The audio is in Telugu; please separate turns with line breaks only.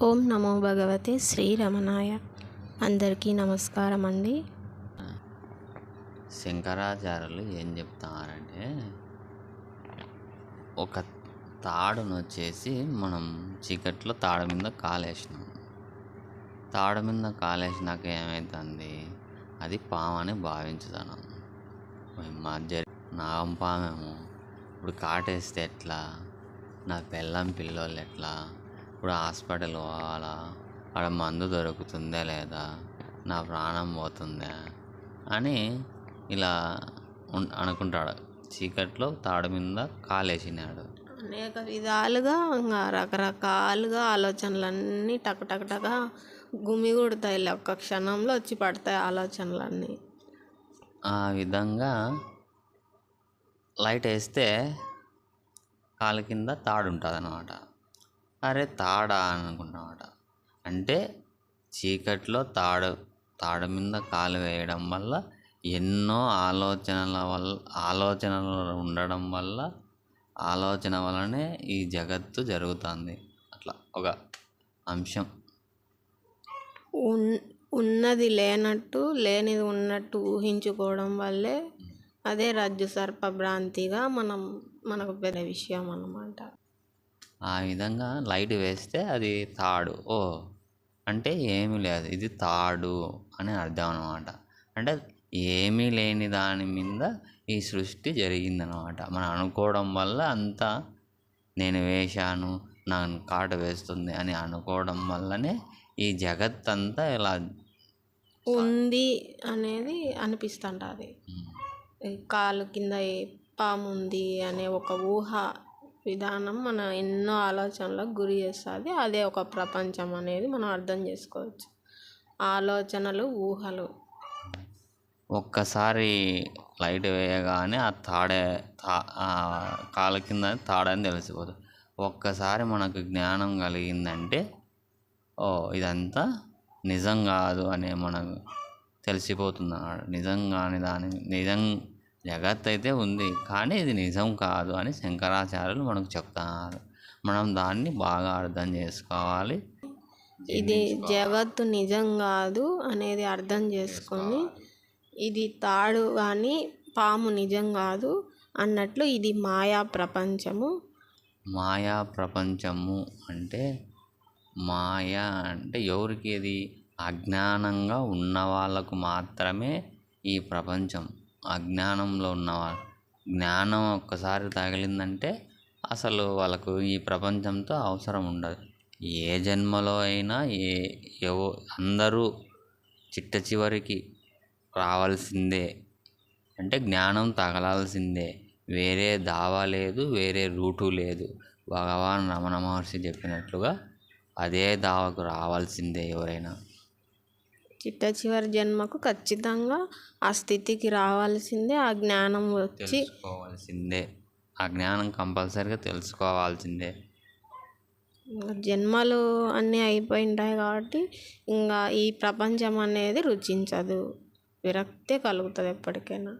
ఓం నమో భగవతే శ్రీరమణాయ. అందరికీ నమస్కారం అండి
శంకరాచార్యులు ఏం చెప్తున్నారంటే ఒక తాడును వచ్చేసి మనం చీకట్లో తాడు మీద కాలేసినాం. తాడు మీద కాలేసినాక ఏమవుతుంది అది పామని అని మా మధ్య నాగం పామేమో ఇప్పుడు కాటేస్తే ఎట్లా? నా పిల్లం పిల్లోళ్ళు ఎట్లా? ఇప్పుడు హాస్పిటల్ పోవాలా? ఆడ మందు దొరుకుతుందా లేదా? నా ప్రాణం పోతుందా? అని ఇలా అనుకుంటాడు. చీకట్లో తాడు మీద కాలేసినాడు.
అనేక విధాలుగా ఇంకా రకరకాలుగా ఆలోచనలన్నీ టక టక టక గుమిగూడతాయి ఒక్క క్షణంలో వచ్చి పడతాయి ఆలోచనలన్నీ.
ఆ విధంగా లైట్ వేస్తే కాలు కింద తాడు ఉంటుంది అనమాట అరే తాడా అని అనుకుంటామాట అంటే చీకట్లో తాడు తాడు మీద కాలు వేయడం వల్ల ఎన్నో ఆలోచనల వల్ల ఆలోచనలు ఉండడం వల్ల ఆలోచన వల్లనే ఈ జగత్తు జరుగుతుంది. అట్లా ఒక అంశం.
ఉన్ ఉన్నది లేనట్టు లేనిది ఉన్నట్టు ఊహించుకోవడం వల్లే అదే రజ్జు సర్ప భ్రాంతిగా మనం మనకు పెద్ద విషయం అన్నమాట.
ఆ విధంగా లైట్ వేస్తే అది తాడు. ఓ! అంటే ఏమీ లేదు. ఇది తాడు అని అర్థం అనమాట అంటే ఏమీ లేని దాని మీద ఈ సృష్టి జరిగిందనమాట మనం అనుకోవడం వల్ల అంతా నేను వేశాను నాకు కాటు వేస్తుంది అని అనుకోవడం వల్లనే ఈ జగత్ అంతా ఇలా
ఉంది అనేది అనిపిస్తుంటుంది. కాలు కింద పాము ఉంది అనే ఒక ఊహ విధానం మన ఎన్నో ఆలోచనలకు గురి చేస్తుంది. అదే ఒక ప్రపంచం అనేది మనం అర్థం చేసుకోవచ్చు. ఆలోచనలు ఊహలు.
ఒక్కసారి లైట్ వేయగానే ఆ తాడే తా ఆ కింద తాడని తెలిసిపోతుంది ఒక్కసారి మనకు జ్ఞానం కలిగిందంటే ఓ ఇదంతా నిజం కాదు అనే మనకు తెలిసిపోతుంది అన్నాడు నిజం కాని దాని నిజం జగత్ అయితే ఉంది. కానీ ఇది నిజం కాదు అని శంకరాచార్యులు మనకు చెప్తున్నారు మనం దాన్ని బాగా అర్థం చేసుకోవాలి.
ఇది జగత్తు నిజం కాదు అనేది అర్థం చేసుకొని ఇది తాడు కానీ పాము నిజం కాదు అన్నట్లు ఇది మాయా ప్రపంచము.
మాయా ప్రపంచము అంటే మాయ అంటే ఎవరికి ఇది? అజ్ఞానంగా ఉన్న వాళ్ళకు మాత్రమే ఈ ప్రపంచం. అజ్ఞానంలో ఉన్నవాళ్ళు జ్ఞానం ఒక్కసారి తగిలిందంటే అసలు వాళ్ళకు ఈ ప్రపంచంతో అవసరం ఉండదు. ఏ జన్మలో అయినా ఏ ఎవ అందరూ చిట్ట చివరికి రావాల్సిందే. అంటే జ్ఞానం తగలాల్సిందే. వేరే దావా లేదు వేరే రూటు లేదు. భగవాన్ రమణ మహర్షి చెప్పినట్లుగా అదే దావకు రావాల్సిందే ఎవరైనా.
చిట్ట చివరి జన్మకు ఖచ్చితంగా ఆ స్థితికి రావాల్సిందే ఆ జ్ఞానం వచ్చి
తెలుసుకోవాల్సిందే. ఆ జ్ఞానం కంపల్సరిగా తెలుసుకోవాల్సిందే.
జన్మలు అన్నీ అయిపోయింటాయి కాబట్టి ఇంకా ఈ ప్రపంచం అనేది రుచించదు. విరక్తే కలుగుతుంది ఎప్పటికైనా.